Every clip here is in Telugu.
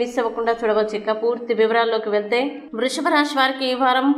మిస్ అవ్వకుండా చూడవచ్చు. ఇక పూర్తి వివరాల్లోకి వెళ్తే వృషభ రాశి వారికి ఈ వారం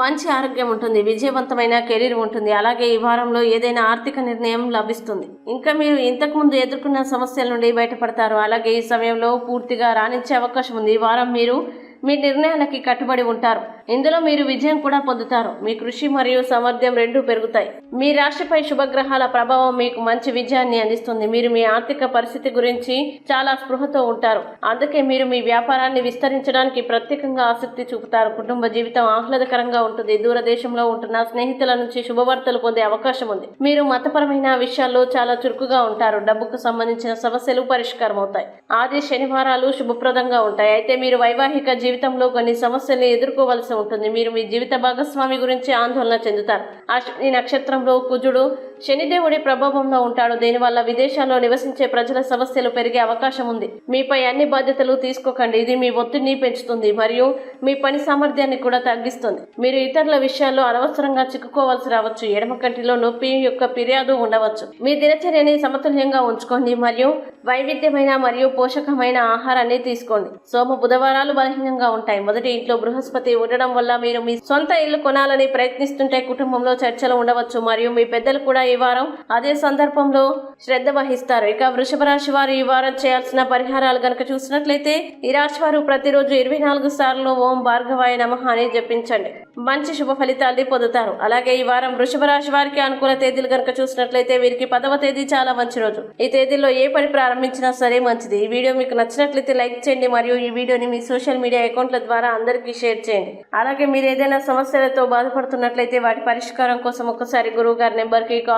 మంచి ఆరోగ్యం ఉంటుంది విజయవంతమైన కెరీర్ ఉంటుంది. అలాగే ఈ వారంలో ఏదైనా ఆర్థిక నిర్ణయం లభిస్తుంది. ఇంకా మీరు ఇంతకుముందు ఎదుర్కొన్న సమస్యల నుండి బయటపడతారు. అలాగే ఈ సమయంలో పూర్తిగా రాణించే అవకాశం ఉంది. ఈ వారం మీరు మీ నిర్ణయాలకి కట్టుబడి ఉంటారు. ఇందులో మీరు విజయం కూడా పొందుతారు. మీ కృషి మరియు సామర్థ్యం రెండూ పెరుగుతాయి. మీ రాశిపై శుభగ్రహాల ప్రభావం మీకు మంచి విజయాన్ని అందిస్తుంది. మీరు మీ ఆర్థిక పరిస్థితి గురించి చాలా స్పృహతో ఉంటారు. అందుకే మీరు మీ వ్యాపారాన్ని విస్తరించడానికి ప్రత్యేకంగా ఆసక్తి చూపుతారు. కుటుంబ జీవితం ఆహ్లాదకరంగా ఉంటుంది. దూరదేశంలో ఉంటున్న స్నేహితుల నుంచి శుభవార్తలు పొందే అవకాశం ఉంది. మీరు మతపరమైన విషయాల్లో చాలా చురుకుగా ఉంటారు. డబ్బుకు సంబంధించిన సమస్యలు పరిష్కారం అవుతాయి ఆది శనివారాలు శుభప్రదంగా ఉంటాయి. అయితే మీరు వైవాహిక జీవితంలో కొన్ని సమస్యల్ని ఎదుర్కోవాల్సి ఉంటుంది. మీరు మీ జీవిత భాగస్వామి గురించి ఆందోళన చెందుతారు. అశ్విని నక్షత్రంలో కుజుడు శనిదేవుడి ప్రభావంలో ఉంటాడు. దీనివల్ల విదేశాల్లో నివసించే ప్రజల సమస్యలు పెరిగే అవకాశం ఉంది. మీపై అన్ని బాధ్యతలు తీసుకోకండి. ఇది మీ ఒత్తిడిని పెంచుతుంది మరియు మీ పని సామర్థ్యాన్ని కూడా తగ్గిస్తుంది. మీరు ఇతరుల విషయాల్లో అనవసరంగా చిక్కుకోవాల్సి రావచ్చు. ఎడమ కంటిలో నొప్పి యొక్క ఫిర్యాదు ఉండవచ్చు. మీ దినచర్యని సమతుల్యంగా ఉంచుకోండి మరియు వైవిధ్యమైన మరియు పోషకమైన ఆహారాన్ని తీసుకోండి. సోమ బుధవారాలు బలహీనంగా ఉంటాయి. మొదటి ఇంట్లో బృహస్పతి ఉండడం వల్ల మీరు మీ సొంత ఇల్లు కొనాలని ప్రయత్నిస్తుంటే కుటుంబంలో చర్చలు ఉండవచ్చు మరియు మీ పెద్దలు కూడా ఈ వారం అదే సందర్భంలో శ్రద్ధ వహిస్తారు. ఇక వృషభ రాశి వారు ఈ వారం చేయాల్సిన పరిహారాలు గనక చూసినట్లయితే ఈ రాశి వారు ప్రతిరోజు ఇరవై నాలుగు సార్లు ఓం భార్గవాయ నమ అని జపించండి. మంచి శుభ ఫలితాల్ని పొందుతారు. అలాగే ఈ వారం వృషభ రాశి వారికి అనుకూల తేదీలు గనక చూసినట్లయితే వీరికి పదవ తేదీ చాలా మంచి రోజు. ఈ తేదీలో ఏ పని ప్రారంభించినా సరే మంచిది. ఈ వీడియో మీకు నచ్చినట్లయితే లైక్ చేయండి మరియు ఈ వీడియోని మీ సోషల్ మీడియా అకౌంట్ల ద్వారా అందరికీ షేర్ చేయండి. అలాగే మీరు ఏదైనా సమస్యలతో బాధపడుతున్నట్లయితే వాటి పరిష్కారం కోసం ఒకసారి గురువు గారి నెంబర్కి కాల్